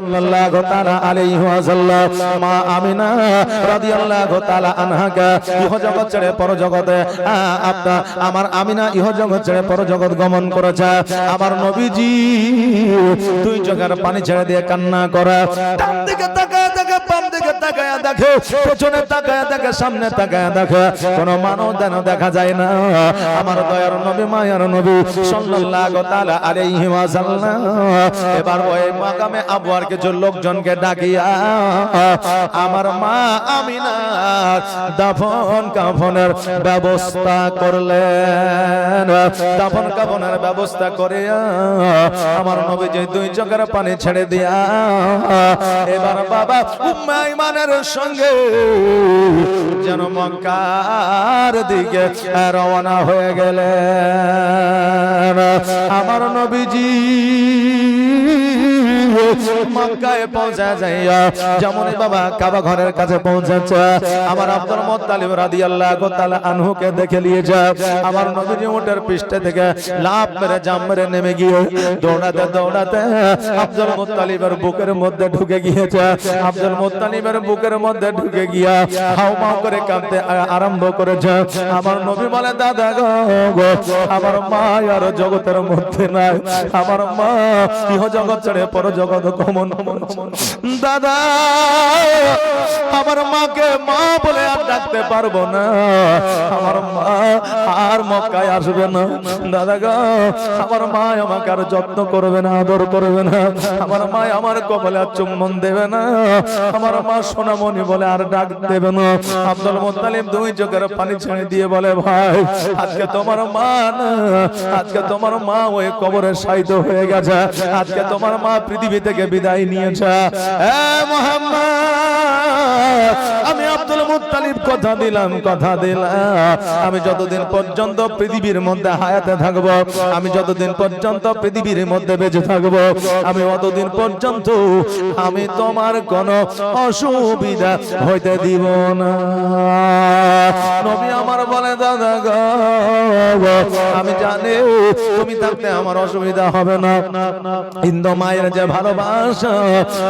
সাল্লাল্লাহু তাআলা আলাইহি ওয়াসাল্লাম, মা আমিনা রাদিয়াল্লাহু তাআলা আনহাকে, ইহজগৎ ছেড়ে পরজগতে আপনা আমার আমিনা ইহজগৎ ছেড়ে পরজগৎ গমন করেছে। আমার নবীজি দুই চোখের পানি ছেড়ে দিয়ে কান্না করে। ডান দিকে তাকায় তাকায় দেখে, পেছনে দেখে, সামনে দেখে। মানব যেন দেখা যায় না। আমার দয়ার নবী, মায়ার নবী ব্যবস্থা করলেন। দাফন কাফনের ব্যবস্থা করিয়া আমার নবী যে দুই চোখের পানি ছেড়ে দিয়া, এবার বাবা ইমানের সঙ্গে যেন মক্কার দিকে রওনা হয়ে গেলেন। আমার নবীজি মক্কায় পৌঁছা যাইয়া যেমন বাবা কাবা ঘরের কাছে পৌঁছাচ্ছে আমার আব্দুল আনহুকে দেখে আমার নবীজি উটের পৃষ্ঠে থেকে লাফ মেরে জাম মেরে নেমে গিয়ে দৌড়াতে দৌড়াতে আব্দুল বুকের মধ্যে ঢুকে গিয়েছে। আব্দুল মুত্তালিবের বুকের মধ্যে ঢুকে গিয়া হাউমাউ করে কাঁদতে আরম্ভ করেছে। আমার নবী বলে দাদা গো, আমার মা আর জগতের মধ্যে নাই। আমার মা ইহ জগৎ ছেড়ে পর জগৎ গমন দাদা, আমার মাকে মা বলে আর ডাকতে পারব না। আমার মা আর মক্কায় আসবে না। দাদা গো, আমার মা আমাকে আর যত্ন করবে না, আদর করবে না। আমার মা আমার কপালে আর চুম্বন দেবে না। আমার মা সোনামণি বলে আর ডাক দেবে না। আব্দুল মুত্তালিব দুই চোখের পানি ছেড়ে দিয়ে বলে, ভাই, আজকে তোমার মা আজকে তোমার মা ওই কবরে শায়িত হয়ে গেছে। আজকে তোমার মা পৃথিবী থেকে বিদায় নিয়েছে। আমি আব্দুল মুত্তালিব, কথা দিলাম কথা দিলাম। আমি যতদিন পর্যন্ত পৃথিবীর মধ্যে হায়াতে থাকব, আমি যতদিন পর্যন্ত পৃথিবীর মধ্যে বেঁচে থাকব, আমি অতদিন পর্যন্ত আমি তোমার কোনো অসুবিধা হইতে দিব না। নবী আমার বলে, দাদা গো, আমি জানি তুমি থাকতে আমার অসুবিধা হবে না। কিন্তু মায়ের যে ভালোবাসা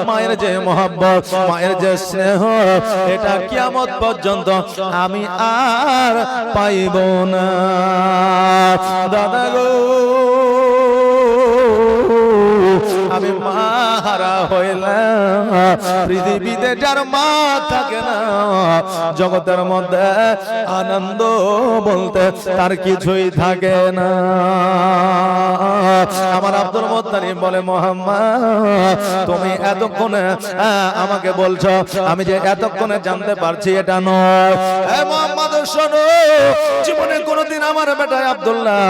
মায়ের যে মহব্বত, মায়ের যে স্নেহ, এটা কিয়ামত পর্যন্ত আমি আর পাইব না। দাদা গো মাহারা হইলাম পৃথিবীতে যার মা থাকে না, জগতের মধ্যে আনন্দ বলতে তার কিছুই থাকে না। আমার আব্দুল মোত্তালিব বলে, মোহাম্মদ, তুমি এতক্ষণে আমাকে বলছো, আমি যে এতক্ষণে জানতে পারছি এটা নয়। শোনো কোনোদিন আমার বেটায় আব্দুল্লাহ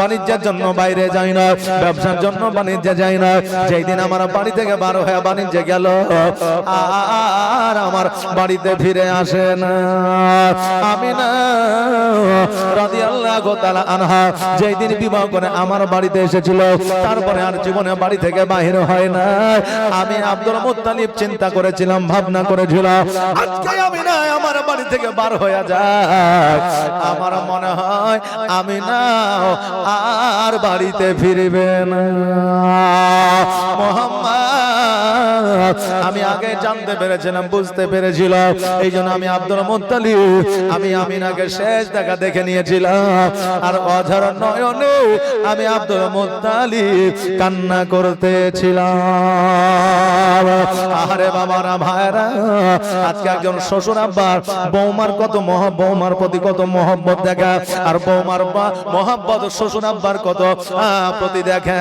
বাণিজ্যের জন্য বাইরে যায় না, ব্যবসার জন্য বাণিজ্যে যায় না। যেই দিন আমার বাড়ি থেকে বার হয়ে বাণিজ্যে গেল, আর আমার বাড়িতে ফিরে আসে না। আমি না আনহা যেই দিন বিবাহ করে আমার বাড়িতে এসেছিল, তারপরে আর জীবনে বাড়ি থেকে বাহির হয় না। আমি আব্দুল মুত্তালিব চিন্তা করেছিলাম, ভাবনা করেছিলাম, আজকে আমি না আমার বাড়ি থেকে বার হয়ে যায় আমার মনে হয় আমি না আর বাড়িতে ফিরবে না। আমি আগে জানতে পেরেছিলাম, বুঝতে পেরেছিলাম। এই জন্য আমি আব্দুল মুত্তালিব, আমি আমিনাকে শেষ দেখা দেখে নিয়েছিলাম। আর অঝর নয়নে আমি আব্দুল মুত্তালিব কান্না করতেছিলাম। আরে বাবারা ভাইরা আজকে একজন শ্বশুর আব্বার বৌমার কত মহ, বৌমার প্রতি কত মহব্বত দেখা। আর বৌমার বা- মোহাম্মদ শ্বশুর আব্বার কত? প্রতি দেখা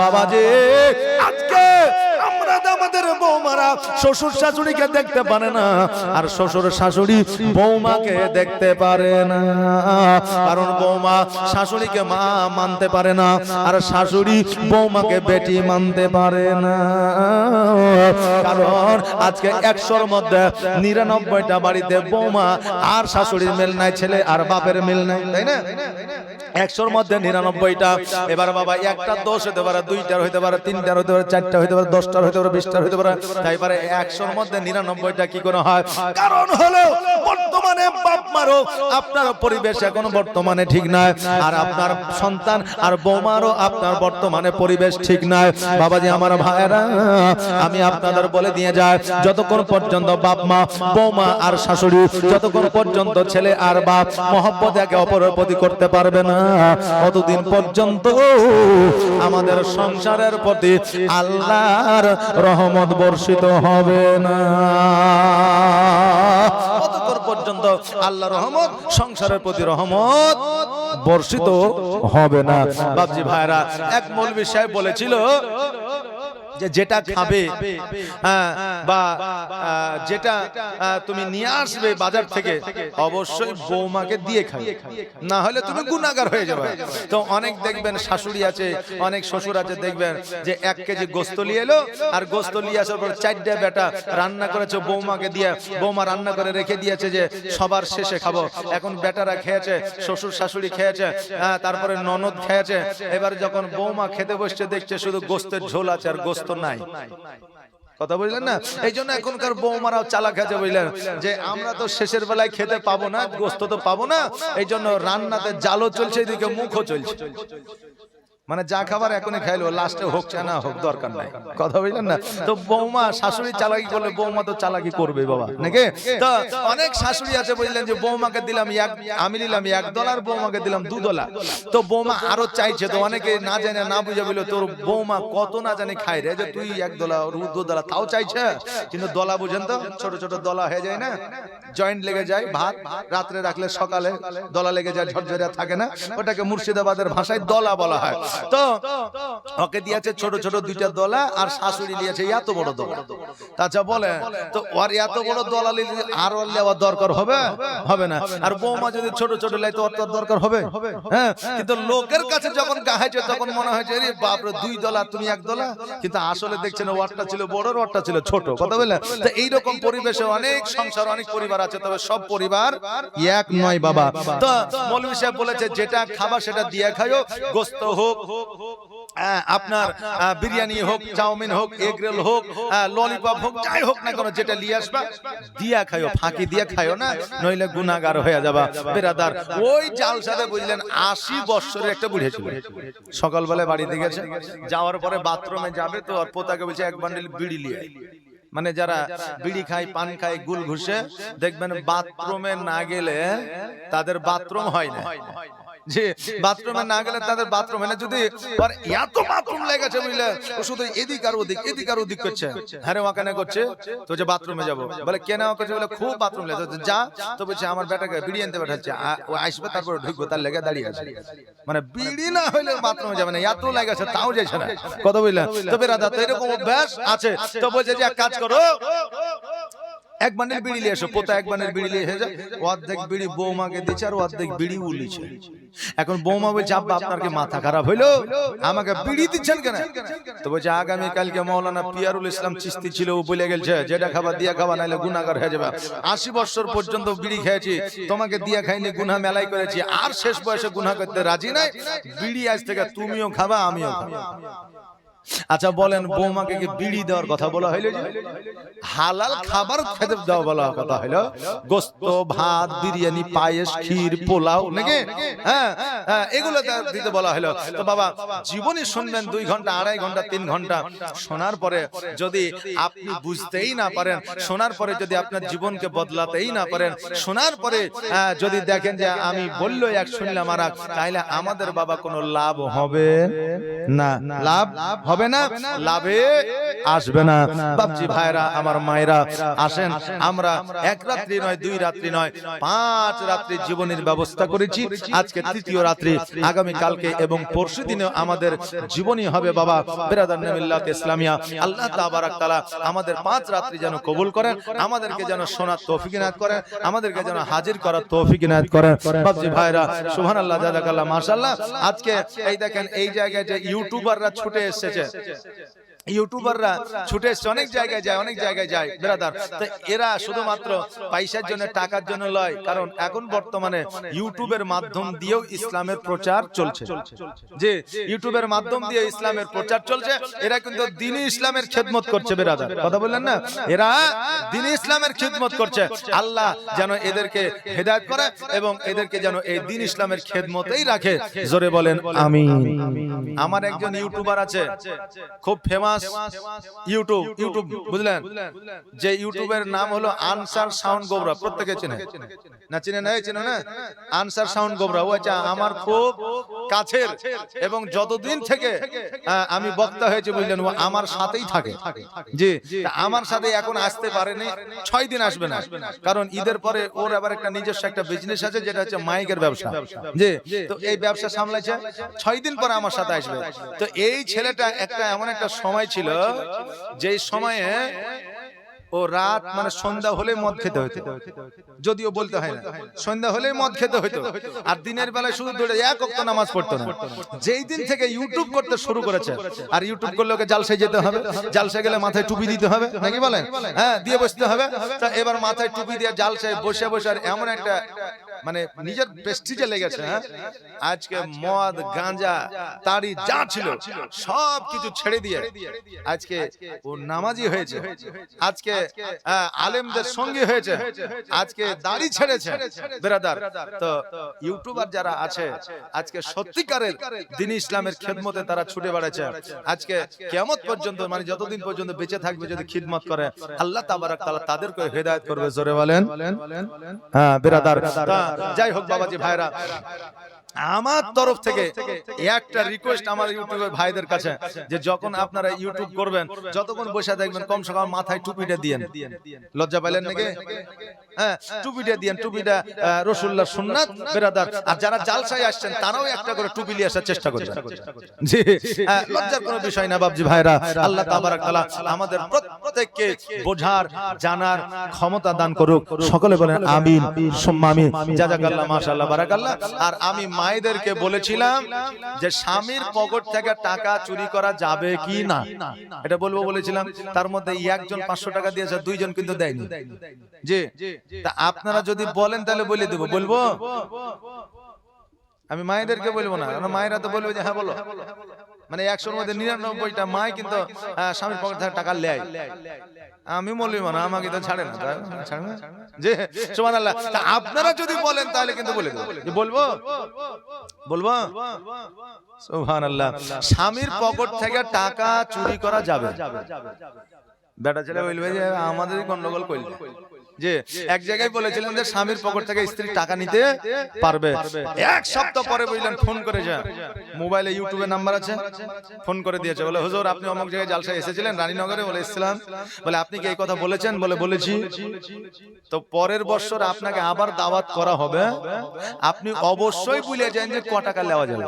বাবাজি আজকে তো আমাদের বৌমারা শ্বশুর শাশুড়িকে দেখতে পারে না, আর শ্বশুর শাশুড়ি বৌমাকে দেখতে পারে না। কারণ বৌমা শাশুড়িকে মা মানতে পারে না, আর শাশুড়ি বৌমাকে বেটি মানতে পারে না। কারণ আজকে একশোর মধ্যে নিরানব্বইটা বাড়িতে বৌমা আর শাশুড়ির মিল নাই, ছেলে আর বাপের মিল নাই, তাই না? একশোর মধ্যে নিরানব্বইটা, এবার বাবা একটা দোষ হতে পারে, দুইটার হইতে পারে, তিনটার হইতে পারে চারটা হইতে পারে, দশটার হইতে পারে। বিশটার হইতে পারে, তাই পারে একশোর মধ্যে নিরানব্বইটা কি করে হয়? কারণ হলো, বর্তমানে বাপ মারও আপনার পরিবেশ এখন বর্তমানে ঠিক নয় আর আপনার সন্তান আর বৌমারও আপনার বর্তমানে পরিবেশ ঠিক নয় বাবাজি, আমার ভাইরা আমি আপনাদের বলে দিয়ে যায় যতক্ষণ পর্যন্ত বাপ মা, বৌমা আর শাশুড়ি, যতক্ষণ পর্যন্ত ছেলে আর বাপ মহব্বত একে অপরের প্রতি করতে পারবে না ততদিন পর্যন্ত আমাদের সংসারের প্রতি আল্লাহর রহমত বর্ষিত হবে না। কতক্ষণ পর্যন্ত আল্লাহ রহমত, সংসারের প্রতি রহমত বর্ষিত হবে না? বাবজি ভাইরা, এক মৌলবী সাহেব বলেছিল যেটা খাবে হ্যাঁ, বা যেটা তুমি নিয়ে আসবে বাজার থেকে অবশ্যই বৌমাকে দিয়ে খাবে। না হলে তুমি গুণাগার হয়ে যাবে। তো অনেক দেখবেন শাশুড়ি আছে অনেক শ্বশুর আছে দেখবেন যে এক কেজি গোস্ত নিয়ে এলো আর গোস্ত নিয়ে আসার পর চারটা বেটা রান্না করেছে বৌমাকে দিয়ে বৌমা রান্না করে রেখে দিয়েছে যে সবার শেষে খাব। এখন বেটারা খেয়েছে শ্বশুর শাশুড়ি খেয়েছে তারপরে ননদ খেয়েছে। এবার যখন বৌমা খেতে বসছে দেখছে শুধু গোস্তের ঝোল আছে আর গোস্ত নাই। কথা বুঝলেন না? এই জন্য এখনকার বৌমারাও চালা আছে বুঝলেন। যে আমরা তো শেষের বেলায় খেতে পাবো না, গোস্ত তো পাবো না এই জন্য রান্নাতে জালও চলছে, এদিকে মুখও চলছে। মানে যা খাবার এখনই খাইলো লাস্টে হোক না হোক দরকার নাই। কথা বুঝলেন না? তো বৌমা শাশুড়ি চালাকি করলে বৌমা তো চালাকি করবে বাবা। নাকি? তো অনেক শাশুড়ি আছে বুঝলেন যে বৌমাকে দিলাম এক আমি নিলাম এক ডলার বৌমাকে দিলাম দু ডলার তো বৌমা আরও চাইছে তো অনেকে না জানে না বুঝে বলে তোর বৌমা কত না জানে খাই রে যে তুই এক ডলার দু ডলার তাও চাইছে? কিন্তু দলা বুঝেন তো ছোট ছোট দলা হয়ে যায় না? জয়েন্ট লেগে যায় ভাত রাত্রে রাখলে সকালে দলা লেগে যায় ঝরঝরিয়া থাকে না? ওটাকে মুর্শিদাবাদের ভাষায় দলা বলা হয়। তো ওকে দিয়েছে ছোট ছোট দুইটা দলা আর শাশুড়ি দিয়েছে এত বড় দলা। তাছাড়া বলে তো ওর এত বড় আর ওর দরকার হবে? হবে না। আর বৌমা যদি ছোট ছোট লাই তো দরকার হবে? হ্যাঁ কিন্তু লোকের কাছে যখন গাহাইছে তখন মনে হয়েছে রে বাপরে, দুই দলা, তুমি এক দলা? কিন্তু আসলে দেখছেন ওয়ারটা ছিল বড়, ওয়ারটা ছিল ছোট, কথা বললেন? তো এইরকম পরিবেশে অনেক সংসার, অনেক পরিবার আছে, তবে সব পরিবার এক নয় বাবা। তো মৌলভী সাহেব বলেছে, যেটা খাবার সেটা দিয়ে খাইও, গোস্ত হোক আপনার বিরিয়ানি হোক চাউমিন হোক এগ রোল হোক ললিপপ হোক যাই হোক না কোনো যেটা নিয়ে আসবা দিয়া খাইও ফাঁকি দিয়া খাইও না নইলে গুনাগার হয়ে যাবা বেরাদার ওই জাল সাথে বুঝলেন আশি বৎসরের একটা বুড়ে ছিল। সকালবেলায় বাড়িতে গেছে যাওয়ার পরে বাথরুমে যাবে তো আর পোতাকে বলছে এক বান্ডিল বিড়ি লিয়ে মানে যারা বিড়ি খায় পান খায় গুল ঘুষে দেখবেন বাথরুমে না গেলে তাদের বাথরুম হয় না। যে বাথরুমে না গেলে তাদের বাথরুম না যদি আর এত বাথরুম লেগেছে বুঝলে ও শুধু এদিক আর ওদিক এদিক আর ওদিক করছে। হ্যাঁ ওখানে করছে। তো যে বাথরুমে যাব। বলে কেন করছে বলে খুব বাথরুম লেগেছে। যা তো বলছে আমার বেটাকে বিড়ি আনতে পাঠাচ্ছে। ও আসবে তারপরে ঢুকবো তার লেগে দাঁড়িয়ে আছে। মানে বিড়ি না হইলে বাথরুমে যাবে না এত লেগেছে তাও যাইছে না। কত বুঝলে তো বেরাদা তো এরকম অভ্যাস আছে। তো বলছে যে এক কাজ করো এক বান্ডিল বিড়ি নিয়ে এসো পোতা এক বান্ডিল বিড়ি নিয়ে এসে অর্ধেক বিড়ি বৌমাকে দিচ্ছে আর অর্ধেক বিড়ি উলিছে। এখন বৌমা বলছে আব্বা আপনার কি মাথা খারাপ হইল? আমাকে বিড়ি দিচ্ছেন কেন? তো বলছে আগামী কালকে মৌলানা পিয়ারুল ইসলাম চিস্তি ছিল ও বলে গেছে যেটা খাবার দিয়া খাবা নাইলে গুনাগার হয়ে যাবে। আশি বছর পর্যন্ত বিড়ি খেয়েছি তোমাকে দিয়া খাইনি গুনা মেলাই করেছি আর শেষ বয়সে গুনা করতে রাজি নাই? বিড়ি আজ থেকে তুমিও খাবা আমিও খাবা। আচ্ছা বলেন বৌমাকে কি বিড়ি দেওয়ার কথা বলা হইল হালাল খাবার খেতে দেওয়া বলা কথা হইল। গোস্ত ভাত বিরিয়ানি পায়েস ক্ষীর পোলাও নাকি? হ্যাঁ হ্যাঁ এগুলো তা- দিতে বলা হলো তো বাবা জীবনে শুনবেন দুই ঘণ্টা আড়াই ঘণ্টা তিন ঘণ্টা শোনার পরে যদি আপনি বুঝতেই না পারেন শোনার পরে যদি আপনার জীবনকে বদলাতেই না পারেন শোনার পরে আহ, যদি দেখেন যে আমি বলল এক শুনলাম আর তাইলে আমাদের বাবা কোনো লাভ হবে না লাভ হবে না লাভে আসবে না। বাপজি ভাইরা আমার মায়েরা আসেন আমরা এক রাত্রি নয় দুই রাত্রি নয় পাঁচ রাত্রি জীবনের ব্যবস্থা করেছি। আজকে তৃতীয় রাত্রি আগামী কালকে এবং পরশু দিনে আমাদের জীবনই হবে বাবা। বেরাদার নামিল্লাত ইসলামিয়া। আল্লাহ তাবারাক তাআলা আমাদের পাঁচ রাত্রি যেন কবুল করেন আমাদেরকে যেন শোনার তৌফিক ইনায়াত করেন আমাদেরকে যেন হাজির করার তৌফিক ইনায়াত করেন। বাপজি ভাইরা সুবহানাল্লাহ জাযাকাল্লাহ মাশাআল্লাহ। আজকে এই দেখেন এই জায়গায় যে ইউটিউবাররা ছুটে এসেছে 谢谢。谢谢。ইউটিউবাররা ছুটে এসছে অনেক জায়গায় যায় অনেক জায়গায় যায়। ব্রাদার তো এরা শুধুমাত্র পয়সার জন্য টাকার জন্য লয়। কারণ এখন বর্তমানে ইউটিউবের মাধ্যম দিয়েও ইসলামের প্রচার চলছে। যে ইউটিউবের মাধ্যম দিয়ে ইসলামের প্রচার চলছে। এরা কিন্তু দিনী ইসলামের খেদমত করছে বেরাদার। কথা বললেন না? এরা দিনী ইসলামের খেদমত করছে। আল্লাহ যেন এদেরকে হেদায়ত করে এবং এদেরকে যেন এই দিন ইসলামের খেদমতেই রাখে। জোরে বলেন আমি আমার একজন ইউটিউবার আছে খুব ফেমাস ইউটিউব ইউটিউব, বুঝলেন? যে ইউটিউবের নাম হলো আনসার সাউন্ড গোবরা, প্রত্যেকে চেনে। না, চিনে না চিনে না? আনসার সাউন্ড গোবরা, ও আচ্ছা আমার খুব কাছের এবং যতদিন থেকে আমি বক্তা হয়েছে বুঝলেন, ও আমার সাথেই থাকে। জি আমার সাথে এখন আসতে পারেনি, ছয় দিন আসবে না। কারণ ঈদের পরে ওর আবার একটা নিজস্ব একটা বিজনেস আছে, যেটা হচ্ছে মাইকের ব্যবসা। জি, তো এই ব্যবসা সামলাইছে, ছয় দিন পরে আমার সাথে আসবে। তো এই ছেলেটা একটা এমন একটা সময় ছিল যেই সময়ে ও রাত মানে সন্ধ্যা হলে মদ খেতে হতো যদিও বলতে হয় না। সন্ধ্যা হলে মদ খেতে হতো আর দিনের বেলায় শুধু দৌড়ে এক অক্ত নামাজ পড়তো না। যেই দিন থেকে ইউটিউব করতে শুরু করেছে, আর ইউটিউব করলে ওকে জালসায় যেতে হবে। জালসা গেলে মাথায় টুপি দিতে হবে, নাকি বলেন? হ্যাঁ দিয়ে বসতে হবে। তা এবার মাথায় টুপি দিয়ে জালসায় বসে বসে আর এমন একটা মানে নিজের প্রেস্টিজে লেগেছে হ্যাঁ? আজকে মদ গাঁজা তাড়ি যা ছিল সব কিছু ছেড়ে দিয়ে আজকে ও নামাজি হয়েছে। আজকে আলেমদের সঙ্গী হয়েছে। আজকে দাড়ি ছেড়েছে। বেরাদার তো ইউটিউবার যারা আছে আজকে সত্যিকারের দিন ইসলামের খেদমতে তারা ছুটে বেড়াচ্ছে। আজকে কেমত পর্যন্ত মানে যতদিন পর্যন্ত বেঁচে থাকবে যদি খিদমত করে আল্লাহ তাবারাক তাআলা তাদেরকে হেদায়েত করবে জোরে বলেন। হ্যাঁ বেরাদার। তা, যাই হোক বাবাজি ভাইরা। আমার তরফ থেকে একটা রিকোয়েস্ট আমার ইউটিউবের ভাইদের কাছে যে যখন আপনারা ইউটিউব করবেন যতক্ষণ বসে দেখবেন কম সে কম মাথায় টুপিটা দিয়েন। লজ্জা পাইলেন নাকি? হ্যাঁ টুপিটা দিয়েন টুপিটা রসুল্লাহ সুন্নাত বেরাদার আর যারা জালসায় আসছেন তারাও একটা করে টুপি নিয়ে আসার চেষ্টা করবেন জি হ্যাঁ, লজ্জার কোনো বিষয় না বাবজি ভাইরা আল্লাহ তাবারাক তাআলা আমাদের প্রত্যেককে বোঝার জানার ক্ষমতা দান করুক সকলে বলেন আমিন সুম্মা আমিন জাযাকাল্লাহ মাশাআল্লাহ বারাকাল্লাহ আর আমি মায়েদেরকে বলেছিলাম যে স্বামীর পকেট থেকে টাকা চুরি করা যাবে কি না? এটা বলব বলেছিলাম তার মধ্যে একজন পাঁচশো টাকা দিয়েছে দুইজন কিন্তু দেয়নি। জি তা আপনারা যদি বলেন তাহলে বলে দেবো বলব? আমি মায়েদেরকে বলব না মায়েরা তো বলব যে হ্যাঁ বলো। মানে একশোর মধ্যে নিরানব্বইটা মায় কিন্তু স্বামীর পকেট থেকে টাকা লেয়। আমি বলি মানে আমাকে তো ছাড়ে না ছাড়ে না? যে সোমান তা আপনারা যদি বলেন তাহলে কিন্তু বলে দেবো। বলব? বলব? আল্লাহ স্বামীর পকেট থেকে টাকা চুরি করা যাবে। বেটা ছেলে বলবে যে আমাদেরই গন্ডগোল করলে। যে এক জায়গায় বলেছিলেন যে স্বামীর পকেট থেকে স্ত্রী টাকা নিতে পারবে। এক সপ্তাহ পরে বললেন ফোন করে যা। মোবাইলে ইউটিউবে নাম্বার আছে। ফোন করে দিয়েছে। বলে হুজুর আপনি অমুক জায়গায় জালসায় এসেছিলেন রানীনগরে? বলে এসেছিলাম। বলে আপনি কি এই কথা বলেছেন? বলে বলেছি। তো পরের বছর আপনাকে আবার দাওয়াত করা হবে। আপনি অবশ্যই ভুলে যান যে ক টাকা নেওয়া যাবে।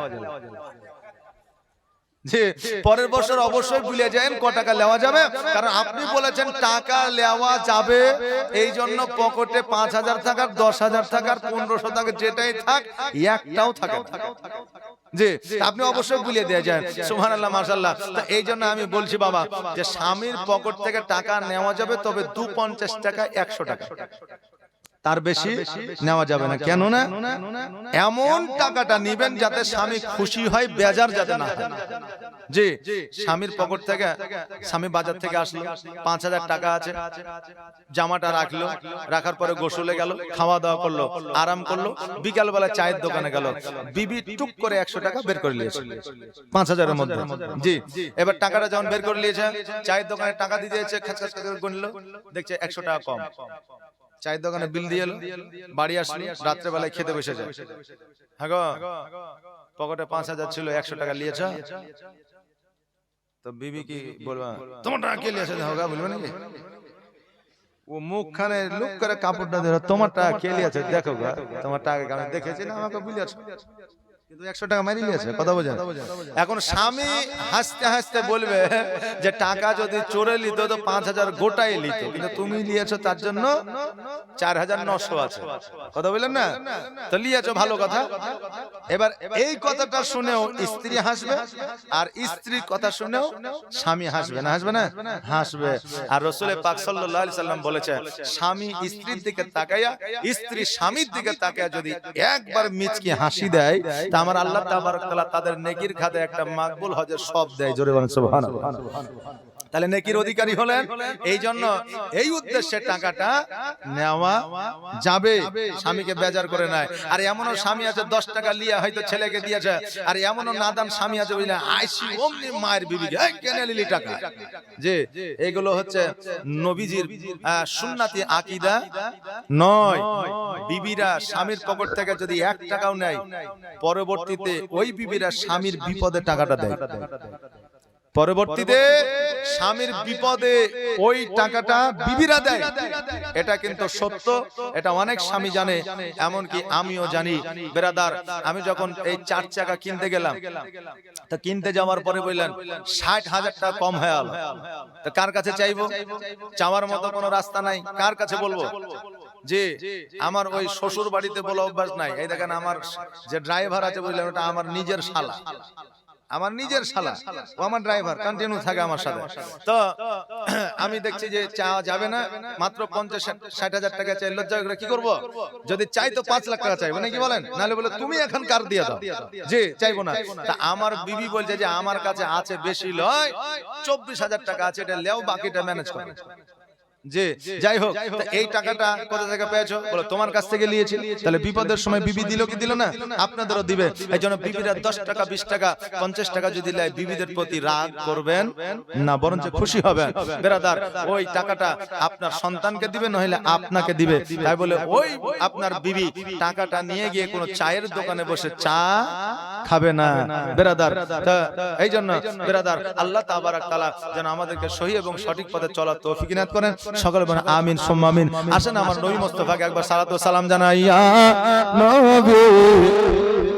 যে পরের বছর অবশ্যই ভুলে যান, ক টাকা নেওয়া যাবে। কারণ আপনি বলেছেন টাকা নেওয়া যাবে। এই জন্য পকেটে পাঁচ হাজার থাকার দশ হাজার থাকার পনেরোশো টাকা যেটাই থাক, একটাও থাকে। জি আপনি অবশ্যই ভুলে দিয়ে যান। সুহান আল্লাহ মাসাল্লাহ এই জন্য আমি বলছি বাবা, যে স্বামীর পকেট থেকে টাকা নেওয়া যাবে, তবে দু পঞ্চাশ টাকা, একশো টাকা। তার বেশি নেওয়া যাবে না। কেন না। এমন টাকাটা নিবেন যাতে স্বামী খুশি হয় বেজার যাতে না জি স্বামীর পকেট থেকে স্বামী বাজার থেকে আসলো পাঁচ হাজার টাকা আছে জামাটা রাখল রাখার পরে গোসলে গেল খাওয়া দাওয়া করল আরাম করল বিকাল বেলা চায়ের দোকানে গেল বিবি টুক করে একশো টাকা বের করে নিয়েছে। পাঁচ হাজারের মধ্যে। জি এবার টাকাটা যখন বের করে নিয়েছে চায়ের দোকানে টাকা দিয়ে দিয়েছে খাচ খাচ করে গুনলো দেখছে একশো টাকা কম। চায়ের দোকানে বিল দিয়ে এলো? বাড়ি আসলো রাত্রেবেলায় খেতে বসে যায় হ্যাঁ পকেটে পাঁচ হাজার ছিল একশো টাকা নিয়েছ? তো বিবি কি বলবা? তোমার টাকা কে লিয়েছে হোগা বলবে নাকি? ও মুখখানে লুক করে কাপড়টা ধরে তোমার টাকা কে লিয়েছে দেখো গা তোমার টাকা আমি দেখেছি না আমাকে বুঝেছ কিন্তু একশো টাকা মারি নিয়েছে কথা বোঝেন? এখন স্বামী হাসতে হাসতে বলবে যে টাকা যদি চোরে লিত তো পাঁচ হাজার গোটাই লিত কিন্তু তুমি নিয়েছো তার জন্য চার হাজার নশো আছে। কথা বললেন না? তো লিয়েছো ভালো কথা। এবার এই কথাটা শুনেও স্ত্রী হাসবে আর স্ত্রীর কথা শুনেও স্বামী হাসবে না? হাসবে না? হাসবে আর রসুল পাক সাল্লাম বলেছে স্বামী স্ত্রীর দিকে তাকাইয়া স্ত্রী স্বামীর দিকে তাকাইয়া যদি একবার মিচকি হাসি দেয় আমার আল্লাহ তাদের নেকির খাতে একটা মাকবুল হজের সব দেয়। জোরে বলেন সুবহানাল্লাহ। তাহলে নেকির অধিকারী হলেন। এই জন্য এই উদ্দেশ্যে টাকাটা নেওয়া যাবে। স্বামীকে বেজার করে নেয়। আর এমনও স্বামী আছে দশ টাকা লিয়া হয়তো ছেলেকে দিয়েছে। আর এমনও নাদান স্বামী আছে বুঝলে আইসি অমনি মায়ের বিবি। "এই, কেনে নিলি টাকা? যে এগুলো হচ্ছে নবীজির সুন্নাতি আকিদা নয়। বিবিরা স্বামীর পকেট থেকে যদি এক টাকাও নেয় পরবর্তীতে ওই বিবিরা স্বামীর বিপদে টাকাটা দেয়। পরবর্তীতে স্বামীর বিপদে ওই টাকাটা বিবিরা দেয়। এটা কিন্তু সত্য। এটা অনেক স্বামী জানে এমনকি আমিও জানি। বেরাদার আমি যখন এই চার চাকা কিনতে গেলাম তা কিনতে যাওয়ার পরে বললেন ষাট হাজার টাকা কম হয়ে গেল। তা কার কাছে চাইব? চাওয়ার মতো কোনো রাস্তা নাই। কার কাছে বলব? যে আমার ওই শ্বশুর বাড়িতে বলা অভ্যাস নাই। এই দেখেন আমার যে ড্রাইভার আছে বললেন ওটা আমার নিজের শালা। আমার নিজের শালা। ও আমার ড্রাইভার কন্টিনিউ থাকে আমার সাথে। তো আমি দেখছি যে চাওয়া যাবে না মাত্র পঞ্চাশ ষাট হাজার টাকা চাই লজ্জা করে কি করব? যদি চাই তো পাঁচ লাখ টাকা চাইব নাকি বলেন? নাহলে বলে তুমি এখন কার দিয়ে দাও? যে চাইব না। তা আমার বিবি বলছে যে আমার কাছে আছে বেশি লয় চব্বিশ হাজার টাকা আছে এটা লেও বাকিটা ম্যানেজ করো। যে যাই হোক এই টাকাটা কোথা থেকে পেয়েছ? বলো তোমার কাছ থেকে নিয়েছি তাহলে বিপদের সময় বিবি দিল কি দিল না? আপনাদেরও দিবে। এই জন্য বিবিরা দশ টাকা বিশ টাকা পঞ্চাশ টাকা যদি নেয় বিবিদের প্রতি রাগ করবেন না বরঞ্চ খুশি হবেন। বেরাদার ওই টাকাটা আপনার সন্তানকে দিবে নইলে আপনাকে দিবে। তাই বলে ওই আপনার বিবি টাকাটা নিয়ে গিয়ে কোনো চায়ের দোকানে বসে চা খাবে না বেরাদার তা এই জন্য বেরাদার আল্লাহ তাবারাক তাআলা যেন আমাদেরকে সহি এবং সঠিক পথে চলার তৌফিক করেন সকলে বলেন আমিন সোম্মামিন আসেন আমার নবী মোস্তফাকে একবার সালাত সালাম জানাইয়া নবী।